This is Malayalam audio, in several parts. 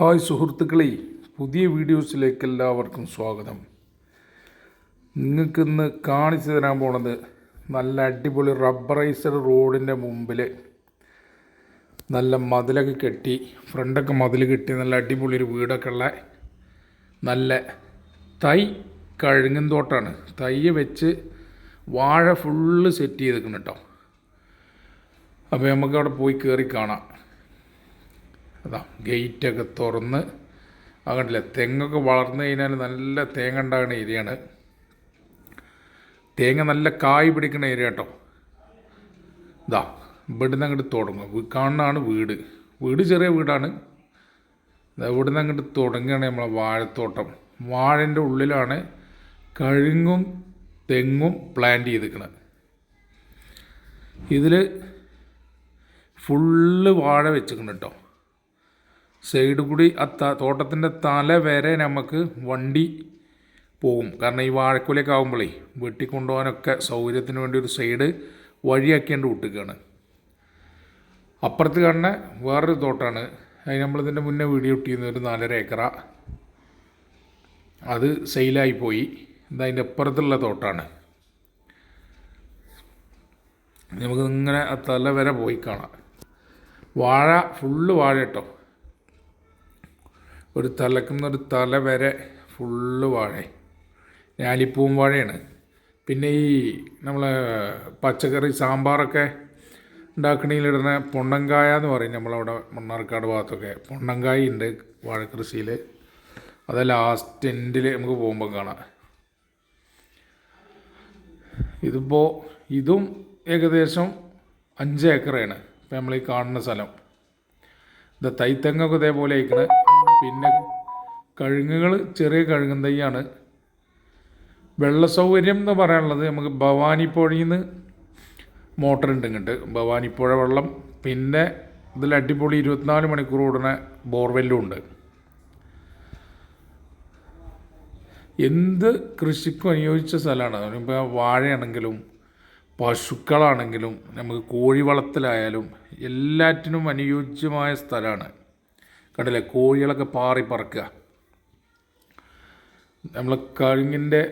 ഹായ് സുഹൃത്തുക്കളെ പുതിയ വീഡിയോസിലേക്ക് എല്ലാവർക്കും സ്വാഗതം. നിങ്ങൾക്കിന്ന് കാണിച്ചു തരാൻ പോണത് നല്ല അടിപൊളി റബ്ബറൈസ്ഡ് റോഡിന്റെ മുമ്പിൽ നല്ല മതിലൊക്കെ കെട്ടി ഫ്രണ്ടൊക്കെ മതിൽ കെട്ടി നല്ല അടിപൊളി ഒരു വീടൊക്കെ ഉള്ള നല്ല തൈ കഴുങ്ങൻ തോട്ടാണ്. തൈ വെച്ച് വാഴ ഫുള്ള് സെറ്റ് ചെയ്തിരിക്കണം കേട്ടോ അപ്പോൾ നമുക്ക് അവിടെ പോയി കയറി കാണാം. അതാ ഗേറ്റൊക്കെ തുറന്ന് അങ്ങോട്ടില്ല തെങ്ങൊക്കെ വളർന്നു കഴിഞ്ഞാൽ നല്ല തേങ്ങ ഉണ്ടാകുന്ന ഏരിയയാണ്. തേങ്ങ നല്ല കായ് പിടിക്കുന്ന ഏരിയ കേട്ടോ. ഇതാ ഇവിടുന്ന് അങ്ങോട്ട് തുടങ്ങും. കാണുന്നതാണ് വീട്. വീട് ചെറിയ വീടാണ്. ഇവിടുന്ന് അങ്ങോട്ട് തുടങ്ങുകയാണ് നമ്മളെ വാഴത്തോട്ടം. വാഴന്റെ ഉള്ളിലാണ് കഴുങ്ങും തെങ്ങും പ്ലാന്റ് ചെയ്തിരിക്കുന്നത് ഇതിൽ ഫുള്ള് വാഴ വെച്ചിരിക്കണം കേട്ടോ. സൈഡ് കൂടി ആ തോട്ടത്തിന്റെ തല വരെ നമുക്ക് വണ്ടി പോകും. കാരണം ഈ വാഴക്കുലയൊക്കെ ആകുമ്പോഴേ വെട്ടി കൊണ്ടുപോകാനൊക്കെ സൗകര്യത്തിന് വേണ്ടി ഒരു സൈഡ് വഴിയാക്കിയാണ്ട് വിട്ടുകയാണ് അപ്പുറത്ത് കാണുന്ന വേറൊരു തോട്ടാണ്. അത് നമ്മളിതിന്റെ മുന്നേ വീഡിയോ ഇട്ടിരുന്ന ഒരു നാലര ഏക്കറ. അത് സെയിലായി പോയി. അതിന്റെ അപ്പുറത്തുള്ള തോട്ടാണ്. നമുക്ക് ഇങ്ങനെ തല വരെ പോയി കാണാം. വാഴ ഫുള്ള് വാഴ കേട്ടോ. ഒരു തലക്കുന്ന ഒരു തല വരെ ഫുള്ള് വാഴ. ഞാലിപ്പൂവും വാഴയാണ്. പിന്നെ ഈ നമ്മൾ പച്ചക്കറി സാമ്പാറൊക്കെ ഉണ്ടാക്കണിടുന്ന പൊണ്ണങ്കായ എന്ന് പറയും നമ്മളവിടെ മണ്ണാർക്കാട് ഭാഗത്തൊക്കെ. പൊണ്ണങ്കായ ഉണ്ട് വാഴക്കൃഷിയിൽ. അത് ലാസ്റ്റ് എൻഡിൽ നമുക്ക് പോകുമ്പോൾ കാണാം. ഇതിപ്പോൾ ഇതും ഏകദേശം അഞ്ച് ഏക്കറാണ്. ഇപ്പം നമ്മൾ ഈ കാണുന്ന സ്ഥലം. ഇത് തൈത്തങ്ങൊക്കെ ഇതേപോലെ അയക്കണ് പിന്നെ കഴുങ്ങുകൾ ചെറിയ കഴുകും തൈയാണ് വെള്ള സൗകര്യം എന്ന് പറയാനുള്ളത് നമുക്ക് ഭവാനിപ്പുഴയിൽ നിന്ന് മോട്ടർ ഉണ്ട് ഇങ്ങോട്ട്. ഭവാനിപ്പുഴ വെള്ളം പിന്നെ ഇതിൽ അടിപൊളി ഇരുപത്തിനാല് മണിക്കൂർ ഓടുന്ന ബോർവെല്ലും ഉണ്ട് എന്ത് കൃഷിക്കും അനുയോജിച്ച സ്ഥലമാണ്. ഇപ്പോൾ വാഴയാണെങ്കിലും പശുക്കളാണെങ്കിലും നമുക്ക് കോഴി വളത്തിലായാലും എല്ലാറ്റിനും അനുയോജ്യമായ സ്ഥലമാണ്. കണ്ടില്ലേ? കോഴികളൊക്കെ പാറി പറക്കുക. നമ്മൾ കഴുങ്ങിന്റെ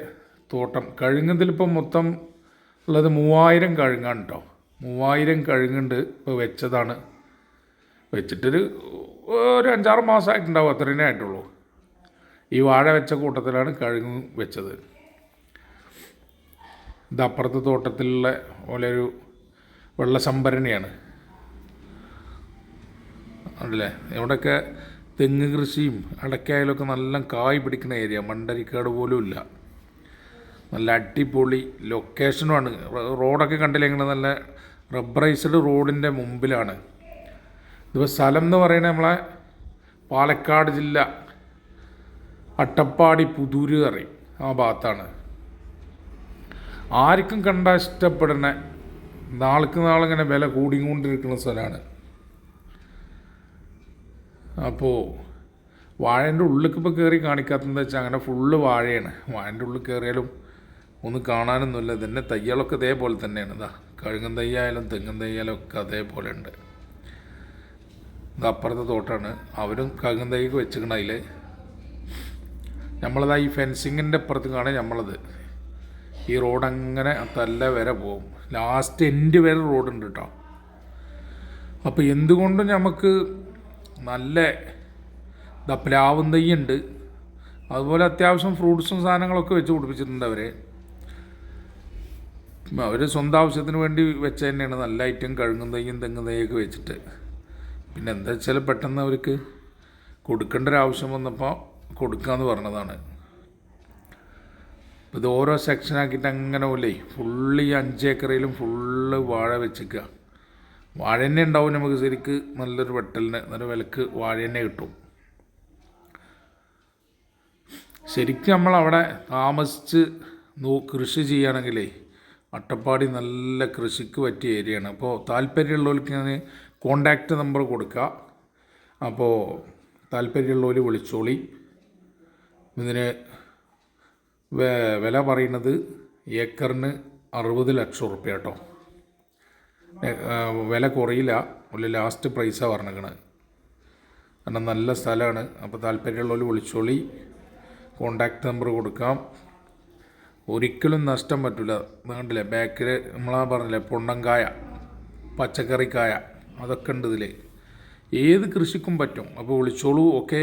തോട്ടം കഴുങ്ങതിലിപ്പം മൊത്തം ഉള്ളത് മൂവായിരം കഴുങ്ങാണ് കേട്ടോ മൂവായിരം കഴുങ്ങുണ്ട് ഇപ്പോൾ വെച്ചതാണ്. വെച്ചിട്ടൊരു ഒരു അഞ്ചാറ് മാസമായിട്ടുണ്ടാവും അത്രേനേ ആയിട്ടുള്ളൂ. ഈ വാഴ വെച്ച കൂട്ടത്തിലാണ് കഴുങ്ങ് വെച്ചത്. ഇത് അപ്പുറത്തെ തോട്ടത്തിലുള്ള പോലെ ഒരു വെള്ള സംഭരണിയാണ് ഉണ്ടല്ലേ? ഇവിടെയൊക്കെ തെങ്ങ് കൃഷിയും അടയ്ക്കായാലൊക്കെ നല്ല കായ് പിടിക്കുന്ന ഏരിയ മണ്ടരിക്കാട് പോലും ഇല്ല. നല്ല അടിപൊളി ലൊക്കേഷനുമാണ് റോഡൊക്കെ കണ്ടില്ലേ? ഇങ്ങനെ നല്ല റബ്ബറൈസ്ഡ് റോഡിന്റെ മുമ്പിലാണ്. ഇതിപ്പോൾ സ്ഥലം എന്ന് പറയുന്നത് നമ്മളെ പാലക്കാട് ജില്ല അട്ടപ്പാടി പുതൂര് പറയും. ആ ഭാഗത്താണ്. ആർക്കും കണ്ടാൽ ഇഷ്ടപ്പെടുന്ന നാൾക്ക് നാളിങ്ങനെ വില കൂടിക്കൊണ്ടിരിക്കുന്ന സ്ഥലമാണ്. അപ്പോൾ വാഴേന്റെ ഉള്ളിലേക്ക് ഇപ്പോൾ കയറി കാണിക്കാത്തതെന്ന് വെച്ചാൽ അങ്ങനെ ഫുള്ള് വാഴയാണ്. വാഴേന്റെ ഉള്ളിൽ കയറിയാലും ഒന്നും കാണാനൊന്നുമില്ല. ഇതന്നെ തയ്യലൊക്കെ ഇതേപോലെ തന്നെയാണ്. ഇതാ കഴുകും തയ്യായാലും തെങ്ങും തയ്യാലും ഒക്കെ അതേപോലെ ഉണ്ട്. ഇത് അപ്പുറത്തെ തോട്ടാണ്. അവരും കഴുകും തൈക്ക് വെച്ചിരിക്കണം അതിൽ നമ്മളതാ ഈ ഫെൻസിങ്ങിന്റെ അപ്പുറത്ത് കാണാൻ നമ്മളത്. ഈ റോഡ് അങ്ങനെ തല്ല വരെ പോകും. ലാസ്റ്റ് എൻഡ് വരെ റോഡുണ്ട് കേട്ടോ അപ്പോൾ എന്തുകൊണ്ടും നമുക്ക് നല്ല ദാ പ്ലാവും അതുപോലെ അത്യാവശ്യം ഫ്രൂട്ട്സും സാധനങ്ങളൊക്കെ വെച്ച് പിടിപ്പിച്ചിട്ടുണ്ട് അവർ അവർ സ്വന്തം ആവശ്യത്തിന് വേണ്ടി വെച്ച തന്നെയാണ്. നല്ല ഐറ്റം കഴുകും തൈയും തെങ്ങും തൈയൊക്കെ വെച്ചിട്ട്. പിന്നെ എന്താ വെച്ചാൽ പെട്ടെന്ന് അവർക്ക് കൊടുക്കേണ്ട ഒരു ആവശ്യം വന്നപ്പോൾ കൊടുക്കാമെന്ന് പറഞ്ഞതാണ്. ഇത് ഓരോ സെക്ഷനാക്കിയിട്ട് അങ്ങനെ പോലെ ഫുള്ള് ഈ അഞ്ചേക്കറയിലും ഫുള്ള് വാഴ വെച്ചിക്കുക വാഴ തന്നെ ഉണ്ടാവും നമുക്ക് ശരിക്ക് നല്ലൊരു വെട്ടലിന് നല്ല വിലക്ക് വാഴ തന്നെ കിട്ടും. ശരിക്കും നമ്മൾ അവിടെ താമസിച്ച് നോ കൃഷി ചെയ്യുകയാണെങ്കിലേ അട്ടപ്പാടി നല്ല കൃഷിക്ക് പറ്റിയ ഏരിയയാണ്. അപ്പോൾ താല്പര്യമുള്ളവർക്ക് ഞാൻ കോണ്ടാക്റ്റ് നമ്പർ കൊടുക്കുക അപ്പോൾ താല്പര്യമുള്ളവർ വിളിച്ചോളി. ഇതിന് വില പറയുന്നത് ഏക്കറിന് അറുപത് ലക്ഷം ഉറുപ്പ്യ കേട്ടോ. വില കുറയില്ല. ഒരു ലാസ്റ്റ് പ്രൈസാണ് പറഞ്ഞിരിക്കുന്നത് കാരണം നല്ല സ്ഥലമാണ്. അപ്പോൾ താല്പര്യമുള്ളവർ വിളിച്ചോളി. കോണ്ടാക്ട് നമ്പർ കൊടുക്കാം. ഒരിക്കലും നഷ്ടം പറ്റില്ല കണ്ടില്ലേ ബാക്കിൽ നമ്മളാ പറഞ്ഞില്ലേ? പൊണ്ണങ്കായ പച്ചക്കറിക്കായ അതൊക്കെ ഉണ്ട് ഇതിൽ ഏത് കൃഷിക്കും പറ്റും. അപ്പോൾ വിളിച്ചോളൂ ഓക്കേ